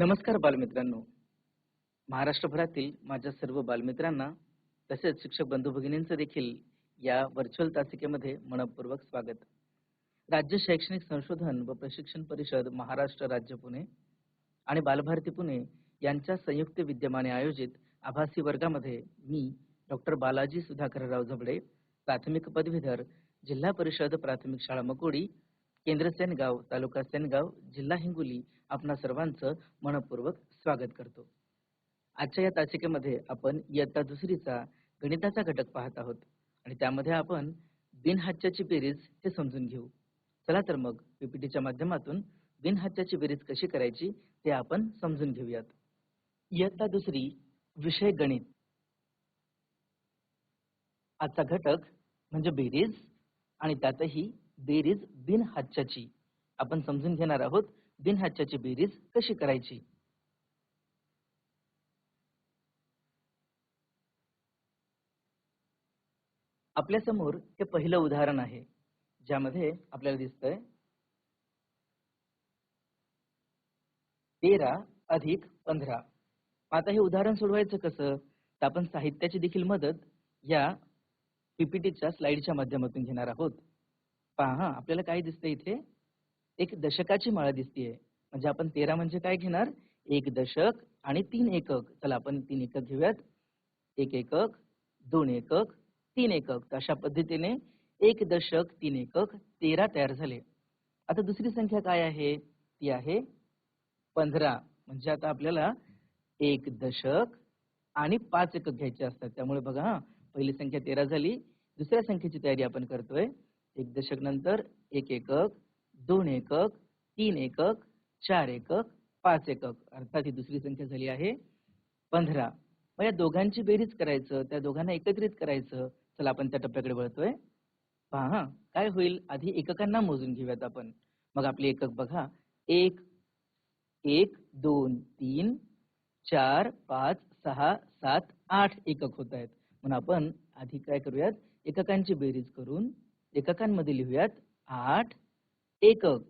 नमस्कार बालमित्रांनो. महाराष्ट्रभरातील माझ्या सर्व बालमित्रांना तसेच शिक्षक बंधू भगिनींचं देखील या व्हर्च्युअल तासिकेमध्ये मनपूर्वक स्वागत. राज्य शैक्षणिक संशोधन व प्रशिक्षण परिषद महाराष्ट्र राज्य पुणे आणि बालभारती पुणे यांच्या संयुक्त विद्यमाने आयोजित आभासी वर्गामध्ये मी डॉक्टर बालाजी सुधाकरराव झबडे प्राथमिक पदवीधर जिल्हा परिषद प्राथमिक शाळा मकोडी केंद्र सेनगाव तालुका सेनगाव जिल्हा हिंगोली आपणा सर्वांचं मनपूर्वक स्वागत करतो. आजच्या या तासिकेमध्ये आपण इयत्ता दुसरीचा गणिताचा घटक पाहत आहोत आणि त्यामध्ये आपण बिनहाच्याची बेरीज हे समजून घेऊ. चला तर मग पीपीटीच्या माध्यमातून बिनहाच्याची बेरीज कशी करायची ते आपण समजून घेऊयात. इयत्ता दुसरी विषय गणित. आजचा घटक म्हणजे बेरीज आणि त्यातही बेरीज बिनहाच्याची आपण समजून घेणार आहोत बिनहाच्याची बेरीज कशी करायची? आपल्यासमोर हे पहिलं उदाहरण आहे ज्यामध्ये आपल्याला दिसतंय तेरा अधिक पंधरा. आता हे उदाहरण सोडवायचं कसं? तर आपण साहित्याची देखील मदत या पीपीटीच्या स्लाइडच्या माध्यमातून घेणार आहोत. पहा हा आपल्याला काय दिसतंय इथे? एक दशकाची माळा दिसतीये. म्हणजे आपण तेरा म्हणजे काय घेणार? एक दशक आणि तीन एकक. चला आपण तीन एकक घेऊयात. एक एकक दोन एकक तीन एकक. अशा पद्धतीने एक दशक तीन एकक तेरा तयार झाले. आता दुसरी संख्या काय आहे? ती आहे पंधरा. म्हणजे आता आपल्याला एक दशक आणि पाच एकक घ्यायचे असतात. त्यामुळे बघा हा पहिली संख्या तेरा झाली. दुसऱ्या संख्येची तयारी आपण करतोय. एक दशक नंतर एक एकक दोन एकक तीन एकक चार एकक पाच एकक. अर्थात ही दुसरी संख्या झाली आहे पंधरा. मग या दोघांची बेरीज करायचं त्या दोघांना एकत्रित करायचं चला आपण त्या टप्प्याकडे वळतोय. पहा हा काय होईल? आधी एककांना मोजून घेऊयात आपण. मग आपले एकक बघा. एक एक दोन तीन चार पाच सहा सात आठ एकक होत आहेत. म्हणून आपण आधी काय करूयात? एककांची बेरीज करून एककांमध्ये लिहूयात आठ एकक.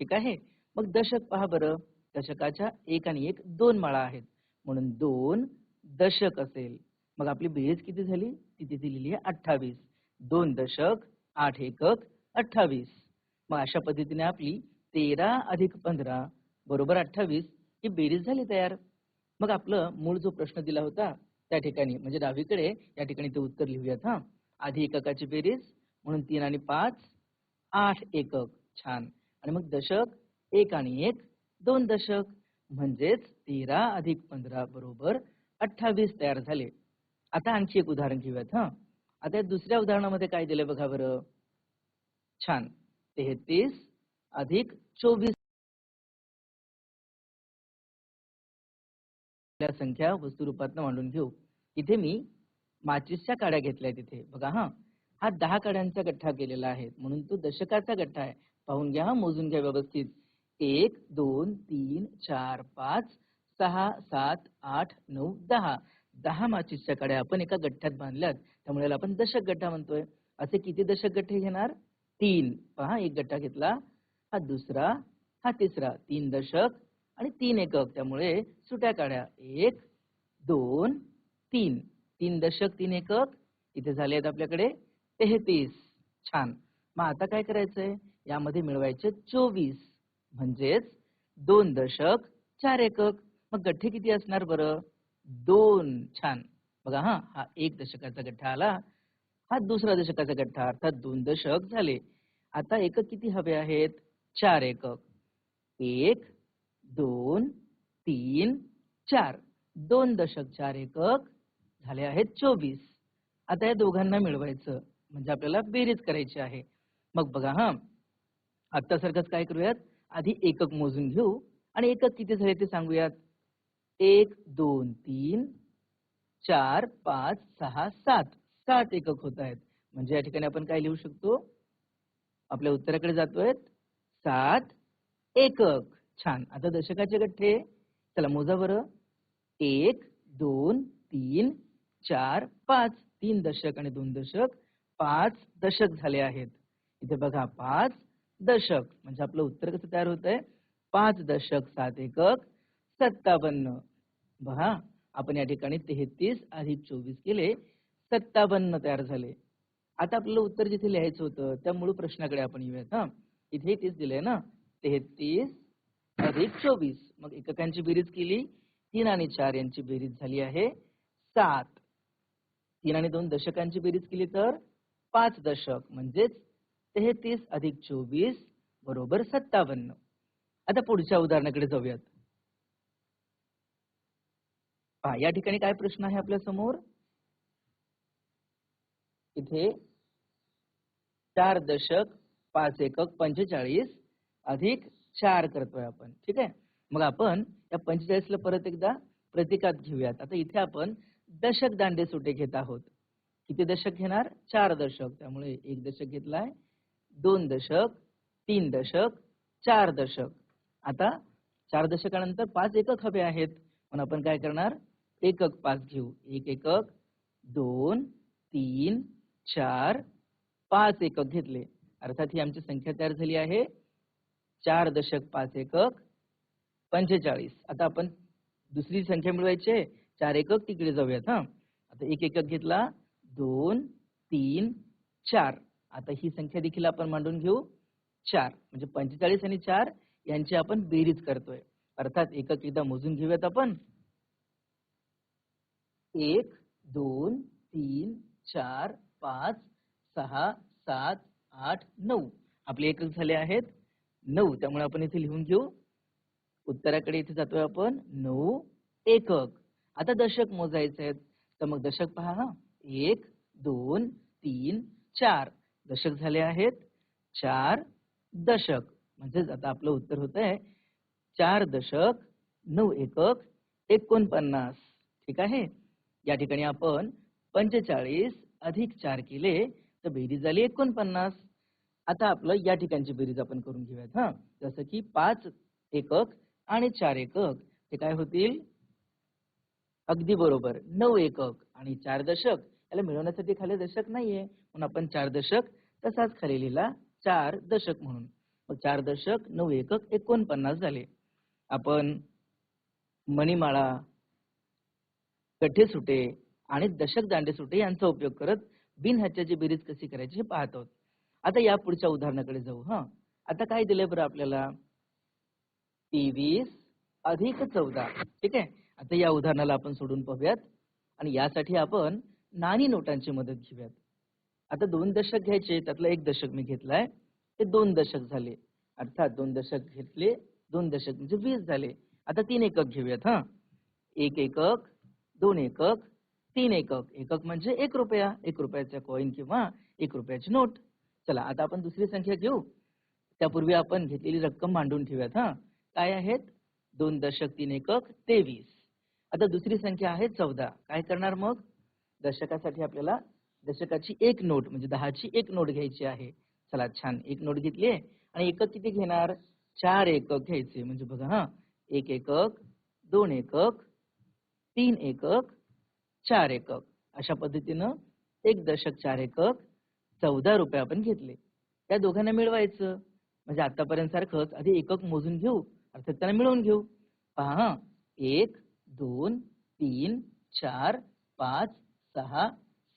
ठीक आहे? मग दशक पहा बरं. दशकाच्या एक आणि एक दोन माळा आहेत. म्हणून दोन दशक असेल. मग आपली बेरीज किती झाली? तिथे दिलेली आहे अठ्ठावीस. दोन दशक आठ एकक अठ्ठावीस. मग अशा पद्धतीने आपली तेरा अधिक पंधरा बरोबर अठ्ठावीस ही बेरीज झाली तयार. मग आपलं मूळ जो प्रश्न दिला होता त्या ठिकाणी म्हणजे डावीकडे या ठिकाणी ते उत्तर लिहूयात हा. आधी एककाची बेरीज म्हणून तीन आणि पाच आठ एकक. छान. आणि मग दशक एक आणि एक दोन दशक म्हणजेच तेरा अधिक पंधरा बरोबर अठ्ठावीस तयार झाले. आता आणखी एक उदाहरण घेऊयात हा. आता दुसऱ्या उदाहरणामध्ये काय दिले बघा बरं? छान. तेहतीस अधिक चोवीस संख्या वस्तुरूपात मांडून घेऊ. इथे मी माचीसच्या काड्या घेतल्या तिथे. बघा हा. हा दहा काड्यांचा गठ्ठा केलेला आहे. म्हणून तो दशकाचा गठ्ठा आहे. पाहून घ्या मोजून घ्या व्यवस्थित. एक दोन तीन चार पाच सहा सात आठ नऊ दहा. दहा माचीसच्या काड्या आपण एका गठ्ठ्यात बांधल्यात. त्यामुळे याला आपण दशक गठ्ठा म्हणतोय. असे किती दशक गठ्ठे घेणार? तीन. पहा एक गठ्ठा घेतला हा दुसरा हा तिसरा. तीन दशक आणि तीन एकक. त्यामुळे सुट्या काड्या एक दोन तीन. तीन दशक तीन एकक. इथे झाले आहेत आपल्याकडे तेहतीस. छान. मग आता काय करायचंय? यामध्ये मिळवायचे चोवीस. म्हणजेच दोन दशक चार एकक. मग गठ्ठे किती असणार बरं? दोन. छान. बघा हा हा एक दशकाचा गठ्ठा आला. हा दुसरा दशकाचा गठ्ठा अर्थात दोन दशक झाले. आता एकक किती हवे आहेत? चार एकक. एक दोन तीन चार. दोन दशक चार एकक झाले आहेत चोवीस. आता या दोघांना मिळवायचं. म्हणजे आपल्याला बेरीज करायची आहे. मग बघा हा. आत्तासारखंच काय करूयात? आधी एकक मोजून घेऊ आणि एकक किती झाले ते सांगूयात? एक दोन तीन चार पाच सहा सात. सात एकक होत आहेत. म्हणजे या ठिकाणी आपण काय लिहू शकतो? आपल्या उत्तराकडे जातोय सात एकक. छान. आता दशकाचे गठ्ठे. चला मोजा बरं. एक दोन तीन चार पाच. तीन दशक आणि दोन दशक. पाच दशक झाले आहेत. इथे बघा पाच दशक. म्हणजे आपलं उत्तर कसं तयार होत आहे पाच दशक सात एकक सत्तावन्न. बघा आपण या ठिकाणी तेहतीस अधिक चोवीस केले सत्तावन्न तयार झाले. आता आपल्याला उत्तर जिथे लिहायचं होतं त्या मूळ प्रश्नाकडे आपण येऊयात हा. इथे तेच दिलंय ना? तेहतीस अधिक चोवीस. मग एककांची बेरीज केली तीन आणि चार यांची बेरीज झाली आहे सात. तीन आणि दोन दशकांची बेरीज केली तर पाच दशक. म्हणजेच तेहतीस अधिक चोवीस बरोबर सत्तावन्न. आता पुढच्या उदाहरणाकडे जाऊयात. पहा या ठिकाणी काय प्रश्न आहे आपल्यासमोर? इथे चार दशक पाच एकक पंचेचाळीस अधिक चार करतोय आपण. ठीक आहे? मग आपण या पंचेचाळीसला परत एकदा प्रतिकात घेऊयात. आता इथे आपण दशक दांडे सुटे घेत आहोत. किती दशक घेणार? चार दशक. त्यामुळे एक दशक घेतलाय दोन दशक तीन दशक चार दशक. आता चार दशकानंतर पाच एकक हवे आहेत. म्हणून आपण काय करणार? एकक पाच घेऊ. एक एकक दोन तीन चार पाच एकक घेतले. अर्थात ही आमची संख्या तयार झाली आहे. चार दशक पाच एकक पंचेचाळीस. आता आपण दुसरी संख्या मिळवायची आहे. चार एकक तिकडे जाऊयात हा. आता एक एकक घेतला दोन तीन चार. आता ही संख्या देखील आपण मांडून घेऊ. चार म्हणजे पंचेचाळीस आणि चार यांची आपण बेरीज करतोय. अर्थात एकक एकदा मोजून घेऊयात आपण. एक दोन तीन चार पाच सहा सात आठ नऊ. आपले एकक झाले आहेत नऊ. त्यामुळे आपण इथे लिहून घेऊ. उत्तराकडे इथे जातोय आपण नऊ एकक. आता दशक मोजायचे आहेत. तर मग दशक पहा हा. एक दोन तीन चार. दशक झाले आहेत. चार दशक. म्हणजेच आता आपलं उत्तर होत आहे चार दशक नऊ एकक एकोणपन्नास. ठीक आहे? या ठिकाणी आपण पंचेचाळीस अधिक चार केले तर बेरीज झाली एकोणपन्नास. आता आपलं या ठिकाणची बेरीज आपण करून घेऊयात हा. जसं की पाच एकक आणि चार एकक ते काय होतील? अगदी बरोबर. नऊ एकक आणि चार दशक. याला मिळवण्यासाठी खाली दशक नाहीये. म्हणून आपण चार दशक तसाच खाली लिहिला चार दशक म्हणून. मग चार दशक नऊ एकक एकोणपन्नास झाले. आपण मणिमाळा कठे सुटे आणि दशक दांडे सुटे यांचा उपयोग करत बिनहत्याची बेरीज कशी करायची हे पाहत आहोत. आता या पुढच्या उदाहरणाकडे जाऊ हा. आता काय दिलंय बरं आपल्याला? तेवीस अधिक चौदा. ठीक आहे? आता या उदाहरणाला आपण सोडून पाहूयात. आणि यासाठी आपण नाणी नोटांची मदत घेऊयात. आता दोन दशक घ्यायचे त्यातलं एक दशक मी घेतलाय ते दोन दशक झाले. अर्थात दोन दशक घेतले दोन दशक म्हणजे वीस झाले. आता तीन एकक घेऊयात हा. एक एकक दोन एकक तीन एकक. एकक म्हणजे एक रुपया एक रुपयाचा कॉईन किंवा एक रुपयाची नोट चला आता आपण दुसरी संख्या घेऊ. त्यापूर्वी आपण घेतलेली रक्कम मांडून ठेवूयात हा. काय आहेत? दोन दशक तीन एकक तेवीस. आता दुसरी संख्या आहे चौदा. काय करणार मग? दशकासाठी आपल्याला दशकाची एक नोट म्हणजे दहाची एक नोट घ्यायची आहे. चला छान एक नोट घेतली आहे. आणि एकक किती घेणार? चार एकक घ्यायचे. म्हणजे बघा हा. एक एकक दोन एकक तीन एकक चार एकक. अशा पद्धतीनं एक दशक चार एकक चौदा रुपये आपण घेतले. त्या दोघांना मिळवायचं. म्हणजे आतापर्यंत सारखंच आधी एकक मोजून घेऊ अर्थात त्यांना मिळवून घेऊ. पहा हा. एक दोन तीन चार पाच सहा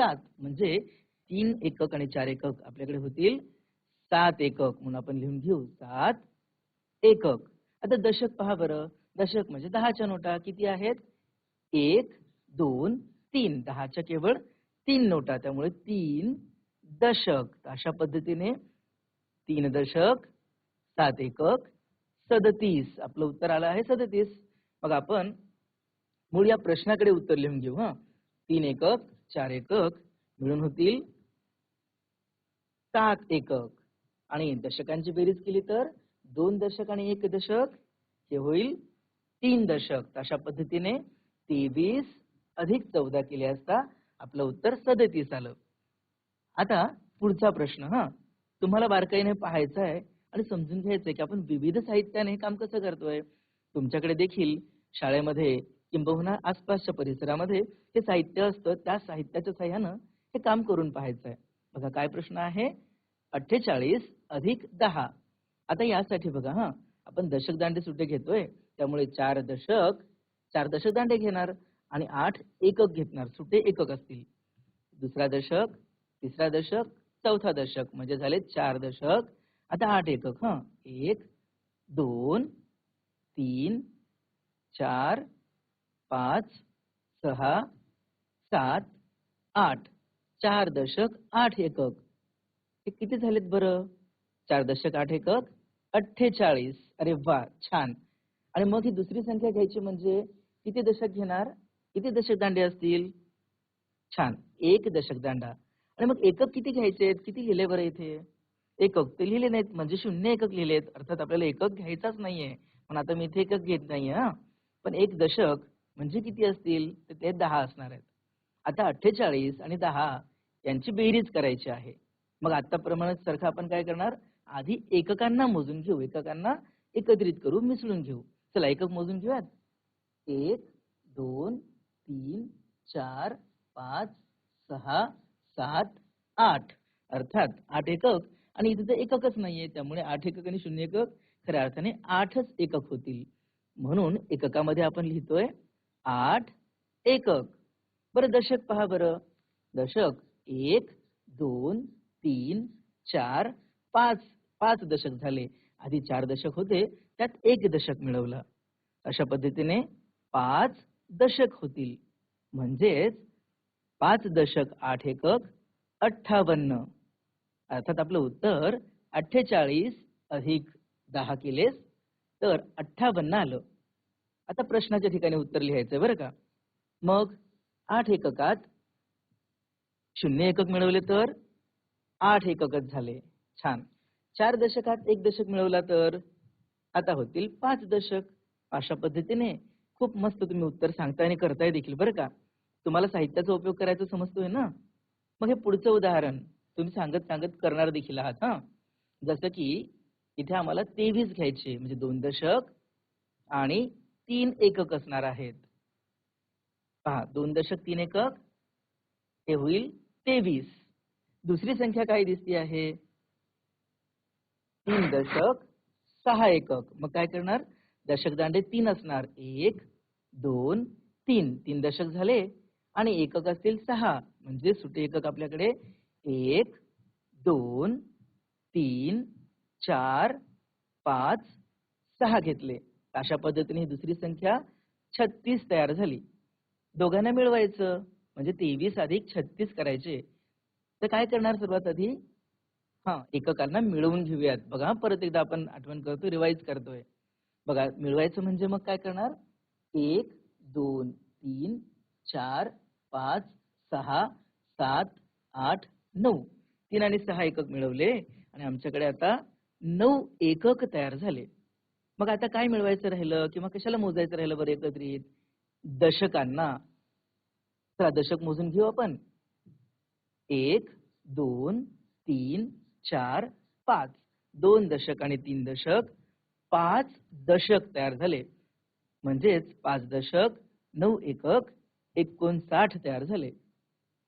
सात म्हणजे तीन एकक आणि चार एकक आपल्याकडे होतील. सात एकक म्हणून आपण लिहून घेऊ. सात एकक. आता दशक पहा बरं. दशक म्हणजे दहाच्या नोटा किती आहेत? एक दोन तीन. दहाच्या केवळ तीन नोटा. त्यामुळे तीन दशक. अशा पद्धतीने तीन दशक सात एकक सदतीस. आपलं उत्तर आलं आहे सदतीस. मग आपण मूळ या प्रश्नाकडे उत्तर लिहून घेऊ हा. तीन एकक चार एकक मिळून होतील सात एकक. आणि दशकांची बेरीज केली तर दोन दशक आणि एक दशक हे होईल तीन दशक. अशा पद्धतीने तेवीस अधिक चौदा केले असता आपलं उत्तर सदतीस आलं. आता पुढचा प्रश्न हा. तुम्हाला बारकाईने पाहायचा आहे आणि समजून घ्यायचंय की आपण विविध साहित्याने हे काम कसं करतोय. तुमच्याकडे देखील शाळेमध्ये किंबहुना आसपासच्या परिसरामध्ये हे साहित्य असतं. त्या साहित्याच्या सह्यानं हे काम करून पाहायचं आहे बघा काय प्रश्न आहे? अठ्ठेचाळीस अधिक दहा. आता यासाठी बघा हा. आपण दशक दांडे सुटे घेतोय. त्यामुळे चार दशक चार दशक दांडे घेणार आणि आठ एकक घेणार सुटे एकक असतील. दुसरा दशक तिसरा दशक चौथा दशक. म्हणजे झाले चार दशक. आता आठ एकक हा. एक दोन तीन चार पाच सहा सात आठ. चार दशक आठ एकक. हे किती झालेत बरं? चार दशक आठ एकक अठ्ठेचाळीस. अरे वा छान. आणि मग ही दुसरी संख्या घ्यायची म्हणजे किती दशक घेणार? किती दशक दांडे असतील? छान. एक दशक दांडा. आणि मग एकक किती घ्यायचे किती लिहिले बरं इथे? एकक ते लिहिले नाहीत म्हणजे शून्य एकक लिहिलेत. अर्थात आपल्याला एकक घ्यायचाच नाहीये. पण आता मी इथे एकक घेत नाहीये हा. पण एक दशक म्हणजे किती असतील? तर ते दहा असणार आहेत. आता अठ्ठेचाळीस आणि दहा यांची बेरीज करायची आहे. मग आताप्रमाणे सारखं आपण काय करणार? आधी एककांना मोजून घेऊ. एककांना एकत्रित करू मिसळून घेऊ. चला एकक मोजून घेऊयात. एक दोन तीन चार पाच सहा सात आठ. अर्थात आठ एकक आणि इथे तर एककच नाहीये. त्यामुळे आठ एकक आणि शून्य एकक खऱ्या अर्थाने आठच एकक होतील. म्हणून एककामध्ये आपण लिहितोय आठ एकक. बरं दशक पहा बरं. दशक एक दोन तीन चार पाच. पाच दशक झाले. आधी चार दशक होते त्यात एक दशक मिळवलं. अशा पद्धतीने पाच दशक होतील. म्हणजेच पाच दशक आठ एकक अठ्ठावन्न. अर्थात आपलं उत्तर अठ्ठेचाळीस अधिक दहा केलेस तर अठ्ठावन्न आलं. आता प्रश्नाच्या ठिकाणी उत्तर लिहायचंय बरं का. मग आठ एककात शून्य एकक मिळवले तर आठ एककच झाले. छान. चार दशकात एक दशक मिळवला तर आता होतील पाच दशक. अशा पद्धतीने खूप मस्त तुम्ही उत्तर सांगताय आणि करताय देखील बरं का. तुम्हाला साहित्याचा उपयोग करायचा समजतोय ना? मग हे पुढचं उदाहरण तुम्ही सांगत सांगत करणार देखील आहात हा. जसं की इथे आम्हाला तेवीस घ्यायचे म्हणजे दोन दशक आणि तीन एकक असणार आहेत. पहा दोन दशक तीन एकक हे होईल तेवीस. दुसरी संख्या काय दिसते आहे? तीन दशक सहा एकक. मग काय करणार? दशक दांडे तीन असणार. एक दोन तीन. तीन दशक झाले आणि एकक असतील सहा. म्हणजे सुटे एकक आपल्याकडे. एक दोन तीन चार पाच सहा घेतले. अशा पद्धतीने ही दुसरी संख्या छत्तीस तयार झाली. दोघांना मिळवायचं म्हणजे तेवीस अधिक छत्तीस करायचे तर काय करणार सर्वात आधी? हा एककांना मिळवून घेऊयात. बघा परत एकदा आपण आठवण करतो रिवाईज करतोय. बघा मिळवायचं म्हणजे मग काय करणार? एक दोन तीन चार पाच सहा सात आठ नऊ. तीन आणि सहा एकक मिळवले आणि आमच्याकडे आता नऊ एकक तयार झाले. मग आता काय मिळवायचं राहिलं किंवा कशाला मोजायचं राहिलं बरं एकत्रित? दशकांना. चला दशक मोजून घेऊ आपण. एक दोन तीन चार पाच. दोन दशक आणि तीन दशक. पाच दशक तयार झाले. म्हणजेच पाच दशक नऊ एकक एकोणसाठ तयार झाले.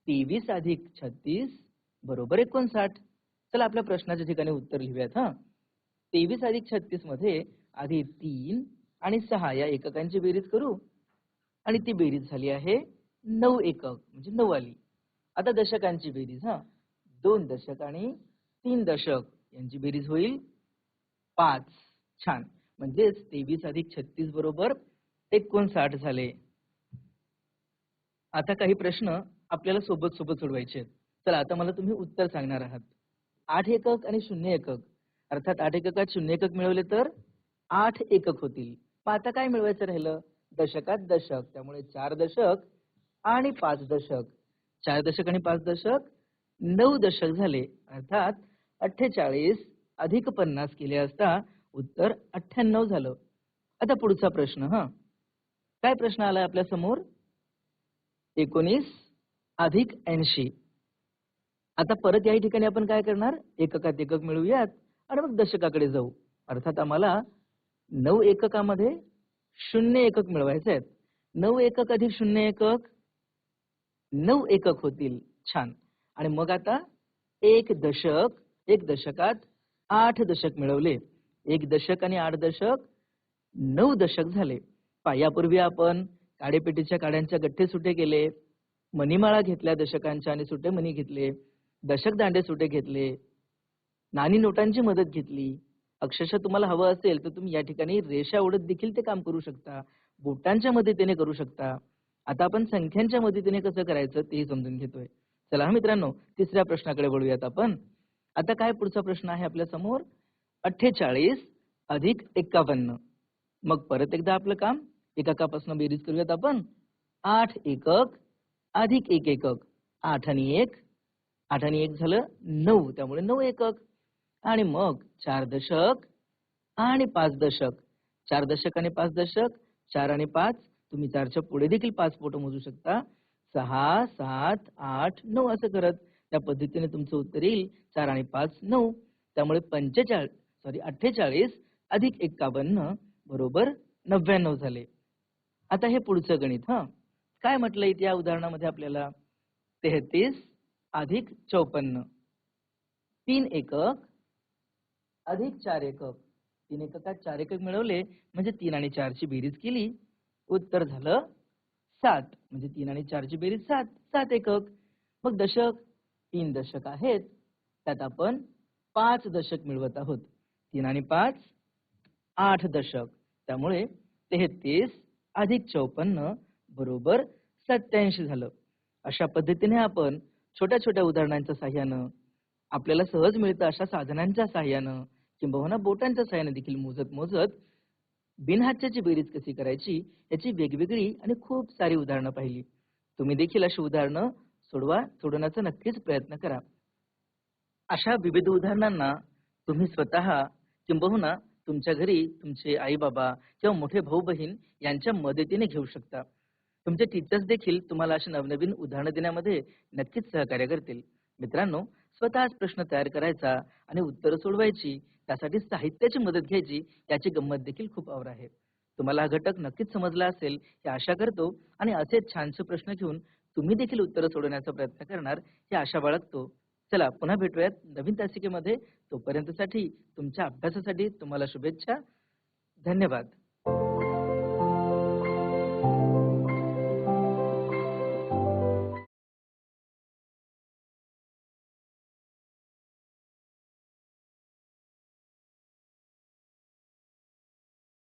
तेवीस अधिक छत्तीस बरोबर एकोणसाठ. चला आपल्या प्रश्नाच्या ठिकाणी उत्तर लिहूयात हा. तेवीस अधिक छत्तीसमध्ये आधी तीन आणि सहा या एककांची बेरीज करू. आणि ती बेरीज झाली आहे नऊ एकक म्हणजे नऊ आली. आता दशकांची बेरीज हा. दोन दशक आणि तीन दशक यांची बेरीज होईल. पाच. छान. म्हणजेच तेवीस अधिक छत्तीस बरोबर एकोणसाठ झाले. आता काही प्रश्न आपल्याला सोबत सोबत सोडवायचे आहेत. चला आता मला तुम्ही उत्तर सांगणार आहात. आठ एकक आणि शून्य एकक. अर्थात आठ एककात शून्य एकक मिळवले तर? आठ एकक होतील. मग आता काय मिळवायचं राहिलं? दशकात दशक. त्यामुळे चार दशक आणि पाच दशक. चार दशक आणि पाच दशक नऊ दशक झाले. अर्थात अठ्ठेचाळीस अधिक पन्नास केले असता उत्तर अठ्ठ्याण्णव झालं. आता पुढचा प्रश्न हा. काय प्रश्न आलाय आपल्यासमोर? एकोणीस अधिक ऐंशी. आता परत या ठिकाणी आपण काय करणार? एककात एकक मिळवूयात आणि मग दशकाकडे जाऊ. अर्थात आम्हाला नऊ एककामध्ये शून्य एकक मिळवायचे आहेत. नऊ एकक अधिक शून्य एकक नऊ एकक होतील. छान. आणि मग आता एक दशक एक दशकात आठ दशक मिळवले. एक दशक आणि आठ दशक नऊ दशक झाले. यापूर्वी आपण काडेपेटीच्या काड्यांच्या गठ्ठे सुटे केले मणिमाळा घेतल्या दशकांच्या आणि सुटे मणी घेतले दशक दांडे सुटे घेतले नाणी नोटांची मदत घेतली अक्षरशः तुम्हाला हवं असेल तर तुम्ही या ठिकाणी रेषा ओढत देखील ते काम करू शकता. बोटांच्या मदतीने करू शकता. आता आपण संख्यांच्या मदतीने कसं करायचं तेही समजून घेतोय. चला हा मित्रांनो तिसऱ्या प्रश्नाकडे वळूयात आपण. आता काय पुढचा प्रश्न आहे आपल्यासमोर? अठ्ठेचाळीस अधिक एक्कावन्न मग परत एकदा आपलं काम. एककापासून बेरीज करूयात आपण. आठ एकक अधिक एक एकक. आठ आणि एक. आठ आणि एक झालं नऊ. त्यामुळे नऊ एकक. आणि मग चार दशक आणि पाच दशक. चार दशक आणि पाच दशक चार आणि पाच तुम्ही चारच्या पुढे देखील पाच फोटो मोजू शकता. सहा सात आठ नऊ असं करत. त्या पद्धतीने तुमचं उत्तर येईल. चार आणि पाच नऊ. त्यामुळे पंचेचाळीस सॉरी अठ्ठेचाळीस अधिक एक्कावन्न बरोबर नव्याण्णव झाले. आता हे पुढचं गणित हा. काय म्हटलं इथे या उदाहरणामध्ये आपल्याला? तेहतीस अधिक चौपन्न. तीन एकक अधिक चार एकक. तीन एककात चार एकक मिळवले म्हणजे तीन आणि चारची बेरीज केली. उत्तर झालं सात. म्हणजे तीन आणि चारची बेरीज सात. सात एकक. मग दशक तीन दशक आहेत. त्यात आपण पाच दशक मिळवत आहोत. तीन आणि पाच आठ दशक. त्यामुळे तेहतीस अधिक चौपन्न बरोबर सत्याऐंशी झालं. अशा पद्धतीने आपण छोट्या छोट्या उदाहरणांच्या साह्यानं आपल्याला सहज मिळतं अशा साधनांच्या साह्यानं किंबहुना बोटांच्या सहाय्याने देखील मोजत मोजत बिनहातच्याची बेरीज कशी करायची याची वेगवेगळी आणि खूप सारी उदाहरणं पाहिली. तुम्ही देखील अशी उदाहरणं सोडवा सोडवण्याचा नक्कीच प्रयत्न करा. अशा विविध उदाहरणांना तुम्ही स्वतः किंबहुना तुमच्या घरी तुमचे आई बाबा किंवा मोठे भाऊ बहीण यांच्या मदतीने घेऊ शकता. तुमचे टीचर्स देखील तुम्हाला अशी नवनवीन उदाहरणं देण्यामध्ये नक्कीच सहकार्य करतील. मित्रांनो स्वतःच प्रश्न तयार करायचा आणि उत्तरं सोडवायची त्यासाठी साहित्याची मदत घ्यायची याची गंमत देखील खूप और आहे. तुम्हाला हा घटक नक्कीच समजला असेल ही आशा करतो आणि असे छानसे प्रश्न घेऊन तुम्ही देखील उत्तरं सोडवण्याचा प्रयत्न करणार ही आशा बाळगतो. चला पुन्हा भेटूयात नवीन तासिकेमध्ये. तोपर्यंतसाठी तुमच्या अभ्यासासाठी तुम्हाला शुभेच्छा. धन्यवाद.